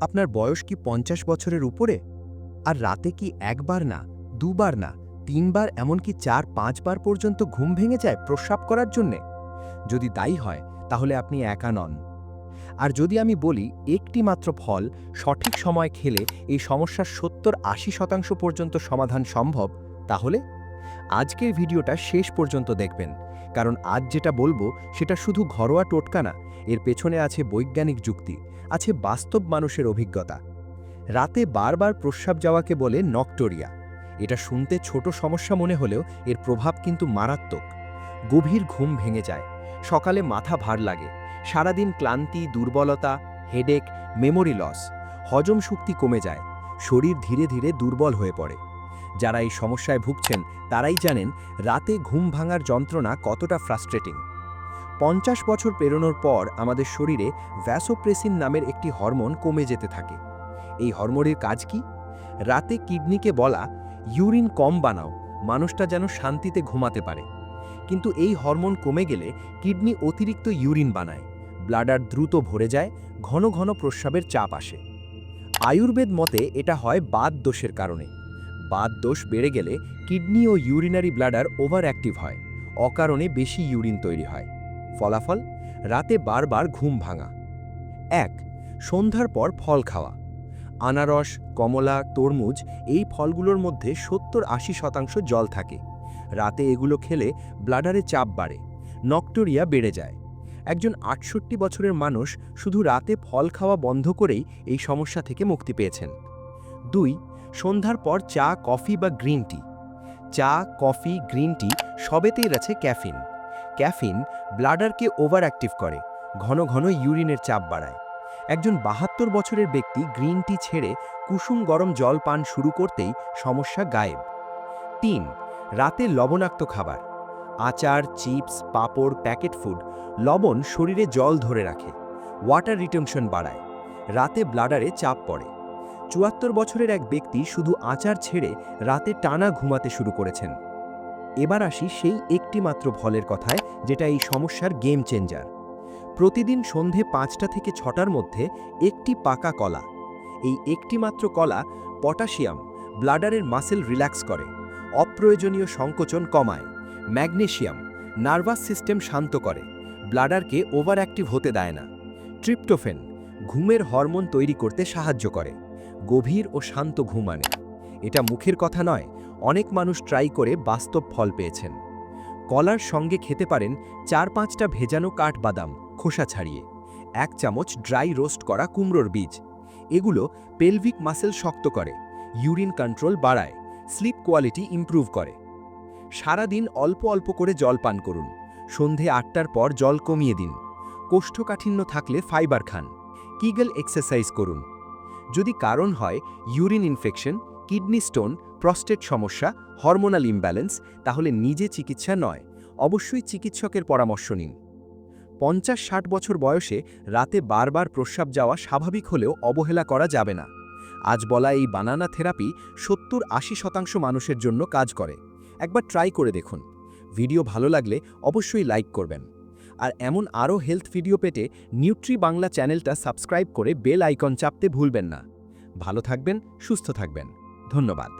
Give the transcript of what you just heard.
আপনার বয়স কি পঞ্চাশ বছরের উপরে? আর রাতে কি একবার না, দুবার না, তিনবার এমনকি চার, পাঁচবার পর্যন্ত ঘুম ভেঙে যায় প্রস্রাব করার জন্যে? যদি তাই হয়, তাহলে আপনি একা নন। আর যদি আমি বলি, একটি মাত্র ফল সঠিক সময় খেলে এই সমস্যার সত্তর আশি শতাংশ পর্যন্ত সমাধান সম্ভব, তাহলে? আজকের ভিডিওটা শেষ পর্যন্ত দেখবেন। কারণ আজ যেটা বলব, সেটা শুধু ঘরোয়া টোটকা না, এর পেছনে আছে বৈজ্ঞানিক যুক্তি, আছে বাস্তব মানুষের অভিজ্ঞতা। রাতে বারবার প্রস্রাব যাওয়াকে বলে নকটোরিয়া। এটা শুনতে ছোট সমস্যা মনে হলেও এর প্রভাব কিন্তু মারাত্মক। গভীর ঘুম ভেঙে যায়, সকালে মাথা ভার লাগে, সারাদিন ক্লান্তি, দুর্বলতা, হেডেক, মেমোরি লস, হজম শক্তি কমে যায়, শরীর ধীরে ধীরে দুর্বল হয়ে পড়ে। যারা এই সমস্যায় ভুগছেন, তারাই জানেন রাতে ঘুম ভাঙার যন্ত্রণা কতটা ফ্রাস্ট্রেটিং পঞ্চাশ বছর পেরোনোর পর আমাদের শরীরে ভ্যাসোপ্রেসিন নামের একটি হরমোন কমে যেতে থাকে। এই হরমোনের কাজ কি? রাতে কিডনিকে বলা, ইউরিন কম বানাও, মানুষটা যেন শান্তিতে ঘুমাতে পারে। কিন্তু এই হরমোন কমে গেলে কিডনি অতিরিক্ত ইউরিন বানায় ব্লাডার দ্রুত ভরে যায়, ঘন ঘন প্রস্রাবের চাপ আসে। আয়ুর্বেদ মতে এটা হয় বাদ দোষের কারণে। বাত দোষ বেড়ে গেলে কিডনি ও ইউরিনারি ব্লাডার ওভার অ্যাক্টিভ হয়, অকারণে বেশি ইউরিন তৈরি হয়। ফলাফল? রাতে বারবার ঘুম ভাঙা। এক, সন্ধ্যার পর ফল খাওয়া। আনারস, কমলা, তরমুজ এই ফলগুলোর মধ্যে সত্তর আশি শতাংশ জল থাকে। রাতে এগুলো খেলে ব্লাডারে চাপ বাড়ে, নকটোরিয়া বেড়ে যায়। একজন আটষট্টি বছরের মানুষ শুধু রাতে ফল খাওয়া বন্ধ করেই এই সমস্যা থেকে মুক্তি পেয়েছেন। দুই সন্ধ্যার পর চা, কফি বা গ্রিন টি। চা, কফি, গ্রিন টি সবেতেই আছে ক্যাফিন। ক্যাফিন ব্লাডারকে ওভার অ্যাক্টিভ করে, ঘন ঘন ইউরিনের চাপ বাড়ায়। একজন বাহাত্তর বছরের ব্যক্তি গ্রিন টি ছেড়ে কুসুম গরম জল পান শুরু করতেই সমস্যা গায়েব। তিন, রাতে লবণাক্ত খাবার। আচার, চিপস, পাঁপড়, প্যাকেট ফুড, লবণ শরীরে জল ধরে রাখে। ওয়াটার রিটেনশন বাড়ায়। রাতে ব্লাডারে চাপ পড়ে। চুয়াত্তর বছরের এক ব্যক্তি শুধু আচার ছেড়ে রাতে টানা ঘুমাতে শুরু করেছেন। এবার আসি সেই একটি মাত্র ফলের কথায়, যেটা এই সমস্যার গেম চেঞ্জার প্রতিদিন সন্ধে পাঁচটা থেকে ছটার মধ্যে একটি পাকা কলা। এই একটি মাত্র কলা পটাশিয়াম, ব্লাডারের মাসেল রিল্যাক্স করে, অপ্রয়োজনীয় সংকোচন কমায়, ম্যাগনেশিয়াম, নার্ভাস সিস্টেম শান্ত করে, ব্লাডারকে ওভার অ্যাক্টিভ হতে দেয় না। ট্রিপ্টোফেন, ঘুমের হরমোন তৈরি করতে সাহায্য করে। গভীর ও শান্ত ঘুম আনে। এটা মুখের কথা নয়, অনেক মানুষ ট্রাই করে বাস্তব ফল পেয়েছেন। কলার সঙ্গে খেতে পারেন চার পাঁচটা ভেজানো কাঠবাদাম, খোসা ছাড়িয়ে। এক চামচ ড্রাই রোস্ট করা কুমড়োর বীজ। এগুলো পেলভিক মাসেল শক্ত করে, ইউরিন কন্ট্রোল বাড়ায়, স্লিপ কোয়ালিটি ইমপ্রুভ করে। সারাদিন অল্প অল্প করে জল পান করুন। সন্ধে আটটার পর জল কমিয়ে দিন। কোষ্ঠকাঠিন্য থাকলে ফাইবার খান। কিগল এক্সারসাইজ করুন। যদি কারণ হয় urine infection, kidney stone, prostate সমস্যা, হরমোনাল ইমব্যালেন্স, তাহলে নিজে চিকিৎসা নয়। অবশ্যই চিকিৎসকের পরামর্শ নিন। পঞ্চাশ ষাট বছর বয়সে রাতে বারবার প্রস্রাব যাওয়া স্বাভাবিক হলেও অবহেলা করা যাবে না। আজ বলা এই বানানা থেরাপি সত্তর আশি শতাংশ মানুষের জন্য কাজ করে। একবার ট্রাই করে দেখুন। ভিডিও ভালো লাগলে অবশ্যই লাইক করবেন। আর এমন আরও হেলথ ভিডিও পেতে নিউট্রি বাংলা চ্যানেলটা সাবস্ক্রাইব করে বেল আইকন চাপতে ভুলবেন না। ভালো থাকবেন, সুস্থ থাকবেন। ধন্যবাদ।